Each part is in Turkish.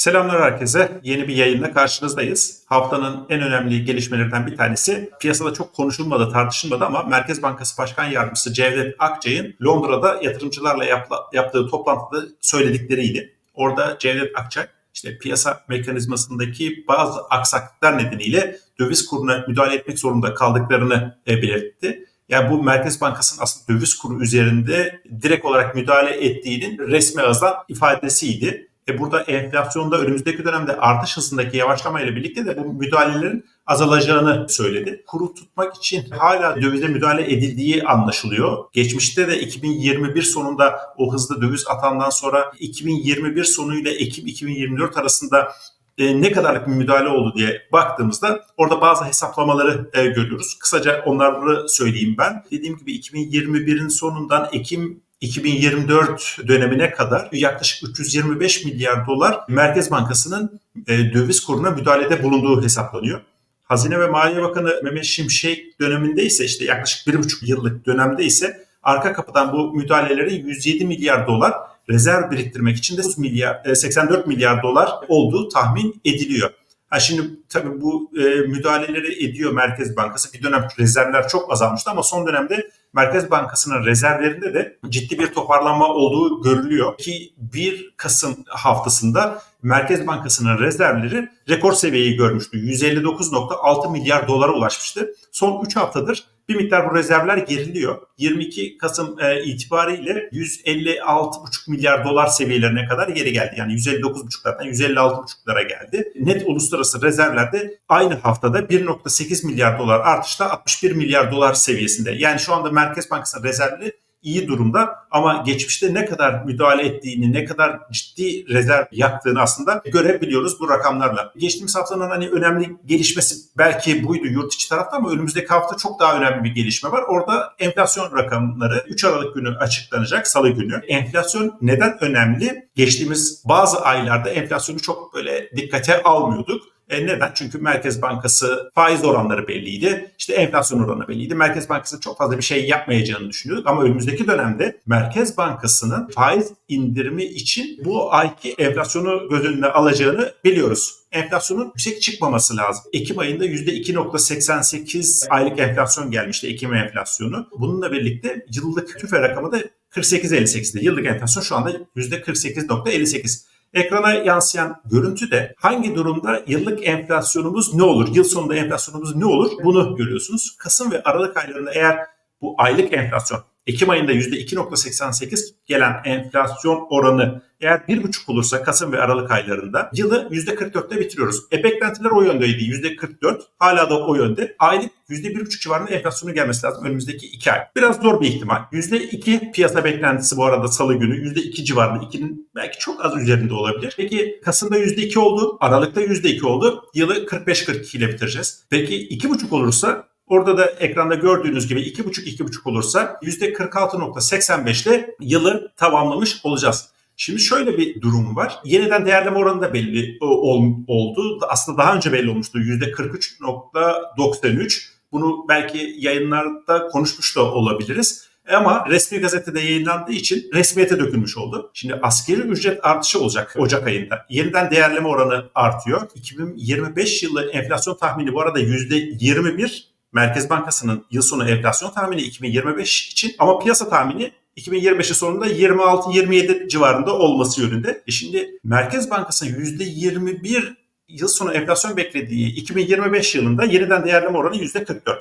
Selamlar herkese. Yeni bir yayınla karşınızdayız. Haftanın en önemli gelişmelerinden bir tanesi piyasada çok konuşulmadı, tartışılmadı ama Merkez Bankası Başkan Yardımcısı Cevdet Akçay'ın Londra'da yatırımcılarla yaptığı toplantıda söyledikleriydi. Orada Cevdet Akçay işte piyasa mekanizmasındaki bazı aksaklıklar nedeniyle döviz kuruna müdahale etmek zorunda kaldıklarını e, belirtti. Yani bu Merkez Bankası'nın aslında döviz kuru üzerinde direkt olarak müdahale ettiğinin resmi ağızdan ifadesiydi. E burada enflasyonda önümüzdeki dönemde artış hızındaki yavaşlamayla birlikte de bu müdahalelerin azalacağını söyledi. Kuru tutmak için hala dövize müdahale edildiği anlaşılıyor. Geçmişte de 2021 sonunda o hızlı döviz atandan sonra 2021 sonuyla Ekim 2024 arasında e, ne kadarlık bir müdahale oldu diye baktığımızda orada bazı hesaplamaları e, görüyoruz. Kısaca onları söyleyeyim ben. Dediğim gibi 2021'in sonundan Ekim 2024 dönemine kadar yaklaşık 325 milyar dolar Merkez Bankası'nın e, döviz kuruna müdahalede bulunduğu hesaplanıyor. Hazine ve Maliye Bakanı Mehmet Şimşek döneminde ise işte yaklaşık 1,5 yıllık dönemde ise arka kapıdan bu müdahaleleri 107 milyar dolar rezerv biriktirmek için de milyar, e, 84 milyar dolar olduğu tahmin ediliyor. Ha şimdi tabii bu e, müdahaleleri ediyor Merkez Bankası. Bir dönem rezervler çok azalmıştı ama son dönemde Merkez Bankası'nın rezervlerinde de ciddi bir toparlanma olduğu görülüyor. Ki 1 Kasım haftasında Merkez Bankası'nın rezervleri rekor seviyeyi görmüştü. 159.6 milyar dolara ulaşmıştı. Son 3 haftadır bir miktar bu rezervler geriliyor. 22 Kasım e, itibariyle 156,5 milyar dolar seviyelerine kadar geri geldi. Yani 159,5'lardan 156,5'lara geldi. Net uluslararası rezervlerde aynı haftada 1,8 milyar dolar artışla 61 milyar dolar seviyesinde. Yani şu anda Merkez Bankası'nın rezervleri iyi durumda ama geçmişte ne kadar müdahale ettiğini, ne kadar ciddi rezerv yaktığını aslında görebiliyoruz bu rakamlarla. Geçtiğimiz haftanın hani önemli gelişmesi belki buydu yurt içi tarafta ama önümüzdeki hafta çok daha önemli bir gelişme var. Orada enflasyon rakamları 3 Aralık günü açıklanacak salı günü. Enflasyon neden önemli? Geçtiğimiz bazı aylarda enflasyonu çok böyle dikkate almıyorduk. E neden? Çünkü Merkez Bankası faiz oranları belliydi. İşte enflasyon oranı belliydi. Merkez Bankası çok fazla bir şey yapmayacağını düşünüyorduk. Ama önümüzdeki dönemde Merkez Bankası'nın faiz indirimi için bu ayki enflasyonu göz önüne alacağını biliyoruz. Enflasyonun yüksek çıkmaması lazım. Ekim ayında %2.88 aylık enflasyon gelmişti Ekim enflasyonu. Bununla birlikte yıllık tüfe rakamı da 48.58'de. Yıllık enflasyon şu anda %48.58. Ekrana yansıyan görüntü de hangi durumda yıllık enflasyonumuz ne olur, yıl sonunda enflasyonumuz ne olur bunu görüyorsunuz. Kasım ve Aralık aylarında eğer bu aylık enflasyon Ekim ayında %2.88 gelen enflasyon oranı eğer 1,5 olursa Kasım ve Aralık aylarında yılı %44'te bitiriyoruz. E beklentiler o yöndeydi. %44 hala da o yönde. Aylık %1,5 civarında enflasyonun gelmesi lazım önümüzdeki 2 ay. Biraz zor bir ihtimal. %2 piyasa beklentisi bu arada salı günü %2 civarında. 2'nin belki çok az üzerinde olabilir. Peki Kasım'da %2 oldu. Aralık'ta %2 oldu. Yılı 45-42 ile bitireceğiz. Peki 2,5 olursa Orada da ekranda gördüğünüz gibi 2,5-2,5 olursa %46.85 ile yılı tamamlamış olacağız. Şimdi şöyle bir durum var. Yeniden değerleme oranı da belli oldu. Aslında daha önce belli olmuştu. %43.93. Bunu belki yayınlarda konuşmuş da olabiliriz. Ama resmi gazetede yayınlandığı için resmiyete dökülmüş oldu. Şimdi askeri ücret artışı olacak Ocak ayında. Yeniden değerleme oranı artıyor. 2025 yılı enflasyon tahmini bu arada %21 Merkez Bankası'nın yıl sonu enflasyon tahmini 2025 için ama piyasa tahmini 2025'in sonunda 26-27 civarında olması yönünde. E şimdi Merkez Bankası'nın %21 yıl sonu enflasyon beklediği 2025 yılında yeniden değerleme oranı %44.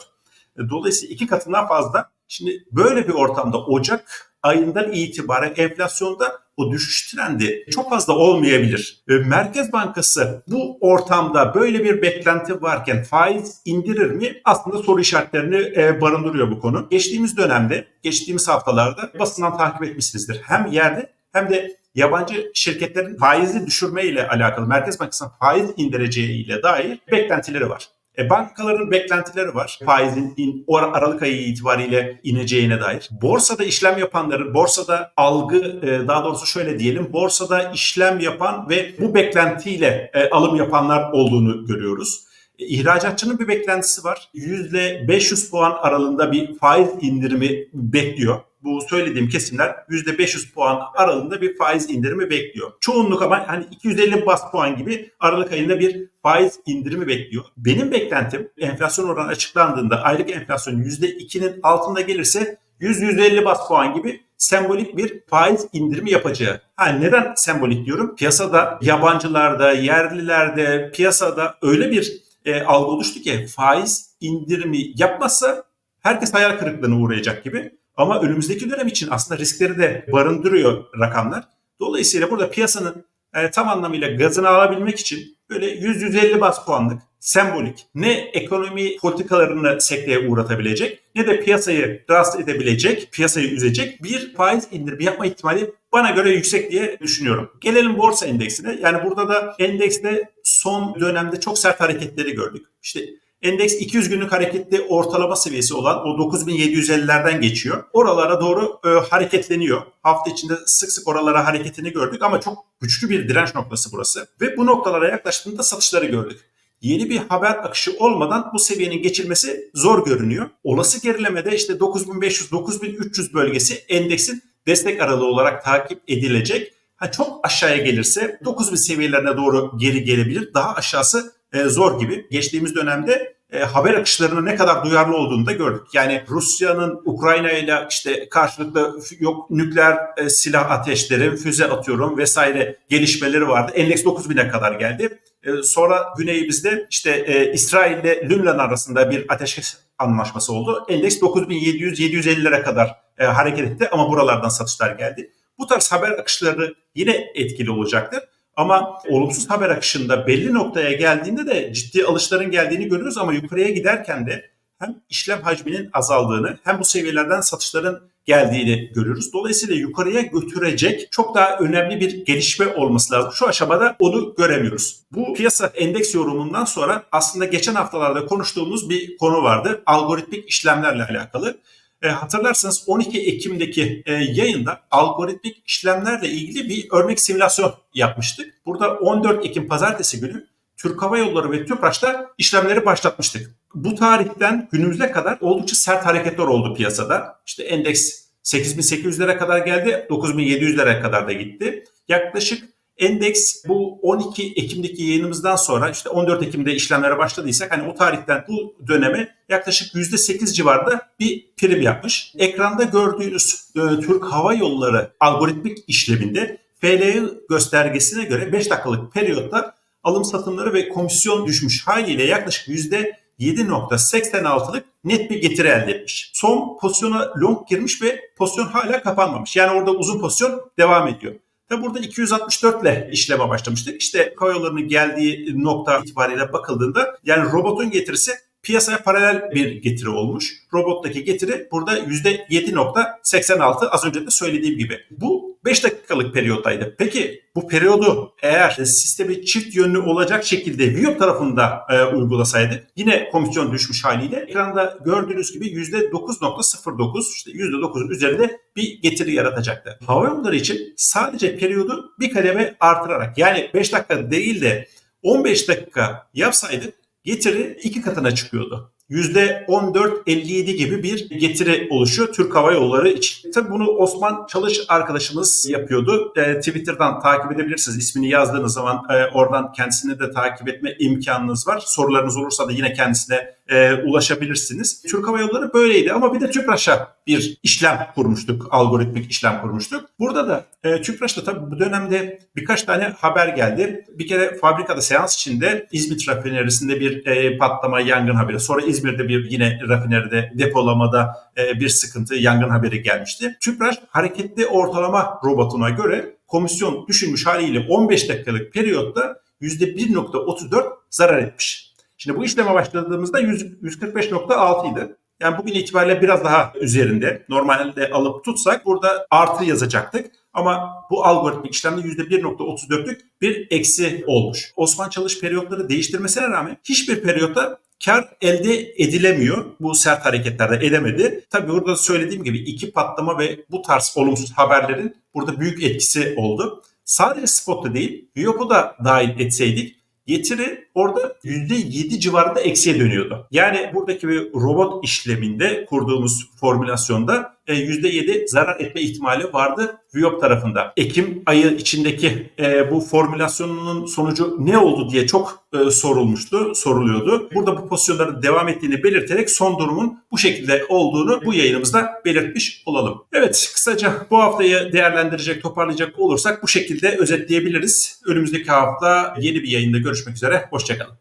Dolayısıyla iki katından fazla. Şimdi böyle bir ortamda Ocak ayından itibaren enflasyonda o düşüş trendi çok fazla olmayabilir. Merkez Bankası bu ortamda böyle bir beklenti varken faiz indirir mi? Aslında soru işaretlerini barındırıyor bu konu. Geçtiğimiz dönemde, geçtiğimiz haftalarda basından takip etmişsinizdir. Hem yerde hem de yabancı şirketlerin faizi düşürme ile alakalı Merkez Bankası'nın faiz indireceği ile dair beklentileri var. E, bankaların beklentileri var. Faizin in, Aralık ayı itibariyle ineceğine dair. Borsada işlem yapanların, borsada algı, e, daha doğrusu şöyle diyelim, borsada işlem yapan ve bu beklentiyle e, alım yapanlar olduğunu görüyoruz. E, İhracatçının bir beklentisi var. %500 puan aralığında bir faiz indirimi bekliyor. Bu söylediğim kesimler %500 puan aralığında bir faiz indirimi bekliyor. Çoğunluk ama hani 250 bas puan gibi Aralık ayında bir faiz indirimi bekliyor. Benim beklentim enflasyon oranı açıklandığında aylık enflasyon %2'nin altında gelirse 100-150 bas puan gibi sembolik bir faiz indirimi yapacağı. Ha, neden sembolik diyorum? Piyasada yabancılarda, yerlilerde, piyasada öyle bir e, algı oluştu ki faiz indirimi yapmazsa herkes hayal kırıklığına uğrayacak gibi. Ama önümüzdeki dönem için aslında riskleri de barındırıyor rakamlar. Dolayısıyla burada piyasanın e, tam anlamıyla gazını alabilmek için böyle 100-150 bas puanlık sembolik ne ekonomi politikalarını sekteye uğratabilecek ne de piyasayı rahatsız edebilecek, piyasayı üzecek bir faiz indirimi yapma ihtimali bana göre yüksek diye düşünüyorum. Gelelim borsa endeksine. Yani burada da endekste son dönemde çok sert hareketleri gördük. İşte Endeks 200 günlük hareketli ortalama seviyesi olan o 9750'lerden geçiyor. Oralara doğru e, hareketleniyor. Hafta içinde sık sık oralara hareketini gördük ama çok güçlü bir direnç noktası burası. Ve bu noktalara yaklaştığında satışları gördük. Yeni bir haber akışı olmadan bu seviyenin geçilmesi zor görünüyor. Olası gerilemede işte 9500-9300 bölgesi endeksin destek aralığı olarak takip edilecek. Ha çok aşağıya gelirse 9000 seviyelerine doğru geri gelebilir. Daha aşağısı e, zor gibi. Geçtiğimiz dönemde e, haber akışlarına ne kadar duyarlı olduğunu da gördük. Yani Rusya'nın Ukrayna ile işte karşılıklı yok nükleer e, silah ateşleri, füze atıyorum vesaire gelişmeleri vardı. Endeks 9000'e kadar geldi. E, sonra güneyimizde işte e, İsrail ile Lübnan arasında bir ateşkes anlaşması oldu. Endeks 9700-750'lere kadar e, hareket etti ama buralardan satışlar geldi. Bu tarz haber akışları yine etkili olacaktır. Ama olumsuz haber akışında belli noktaya geldiğinde de ciddi alışların geldiğini görüyoruz ama yukarıya giderken de hem işlem hacminin azaldığını hem bu seviyelerden satışların geldiğini görüyoruz. Dolayısıyla yukarıya götürecek çok daha önemli bir gelişme olması lazım. Şu aşamada onu göremiyoruz. Bu piyasa endeks yorumundan sonra aslında geçen haftalarda konuştuğumuz bir konu vardı. Algoritmik işlemlerle alakalı. E, hatırlarsanız 12 Ekim'deki e, yayında algoritmik işlemlerle ilgili bir örnek simülasyon yapmıştık. Burada 14 Ekim pazartesi günü Türk Hava Yolları ve TÜPRAŞ'ta işlemleri başlatmıştık. Bu tarihten günümüze kadar oldukça sert hareketler oldu piyasada. İşte endeks 8800'lere kadar geldi, 9700'lere kadar da gitti. Yaklaşık Endeks bu 12 Ekim'deki yayınımızdan sonra işte 14 Ekim'de işlemlere başladıysak hani o tarihten bu döneme yaklaşık %8 civarında bir prim yapmış. Ekranda gördüğünüz e, Türk Hava Yolları algoritmik işleminde FLI göstergesine göre 5 dakikalık periyotta alım satımları ve komisyon düşmüş haliyle yaklaşık %7.86'lık net bir getiri elde etmiş. Son pozisyona long girmiş ve pozisyon hala kapanmamış. Yani orada uzun pozisyon devam ediyor. Ve burada 264 ile işleme başlamıştık. İşte kayalarının geldiği nokta itibariyle bakıldığında yani robotun getirisi piyasaya paralel bir getiri olmuş. Robottaki getiri burada %7.86 az önce de söylediğim gibi. Bu 5 dakikalık periyottaydı. Peki bu periyodu eğer sistemi çift yönlü olacak şekilde Viyop tarafında e, uygulasaydık yine komisyon düşmüş haliyle ekranda gördüğünüz gibi %9.09 işte %9'un üzerinde bir getiri yaratacaktı. Hava yolları için sadece periyodu bir kademe artırarak yani 5 dakika değil de 15 dakika yapsaydık getiri iki katına çıkıyordu. %14.57 gibi bir getiri oluşuyor Türk Hava Yolları için. Tabii bunu Osman Çalış arkadaşımız yapıyordu. E, Twitter'dan takip edebilirsiniz. İsmini yazdığınız zaman e, oradan kendisini de takip etme imkanınız var. Sorularınız olursa da yine kendisine e, ulaşabilirsiniz. Türk Hava Yolları böyleydi ama bir de TÜPRAŞ'a bir işlem kurmuştuk. Algoritmik işlem kurmuştuk. Burada da e, TÜPRAŞ'ta tabii bu dönemde birkaç tane haber geldi. Bir kere fabrikada seans içinde İzmit rafinerisinde bir e, patlama, yangın haberi. Sonra İzmir'de bir yine rafineride depolamada e, bir sıkıntı, yangın haberi gelmişti. TÜPRAŞ hareketli ortalama robotuna göre komisyon düşünmüş haliyle 15 dakikalık periyotta %1.34 zarar etmiş. Şimdi bu işleme başladığımızda 145.6 idi. Yani bugün itibariyle biraz daha üzerinde. Normalde alıp tutsak burada artı yazacaktık. Ama bu algoritmik işlemde %1.34'lük bir eksi olmuş. Osman Çalış periyotları değiştirmesine rağmen hiçbir periyotta kar elde edilemiyor. Bu sert hareketlerde edemedi. Tabii burada söylediğim gibi iki patlama ve bu tarz olumsuz haberlerin burada büyük etkisi oldu. Sadece spotta değil, Viyop'u da dahil etseydik getiri orada %7 civarında eksiye dönüyordu. Yani buradaki bir robot işleminde kurduğumuz formülasyonda %7 zarar etme ihtimali vardı Viyop tarafında. Ekim ayı içindeki e, bu formülasyonunun sonucu ne oldu diye çok e, sorulmuştu, soruluyordu. Burada bu pozisyonların devam ettiğini belirterek son durumun bu şekilde olduğunu bu yayınımızda belirtmiş olalım. Evet, kısaca bu haftayı değerlendirecek, toparlayacak olursak bu şekilde özetleyebiliriz. Önümüzdeki hafta yeni bir yayında görüşmek üzere. Hoşçakalın.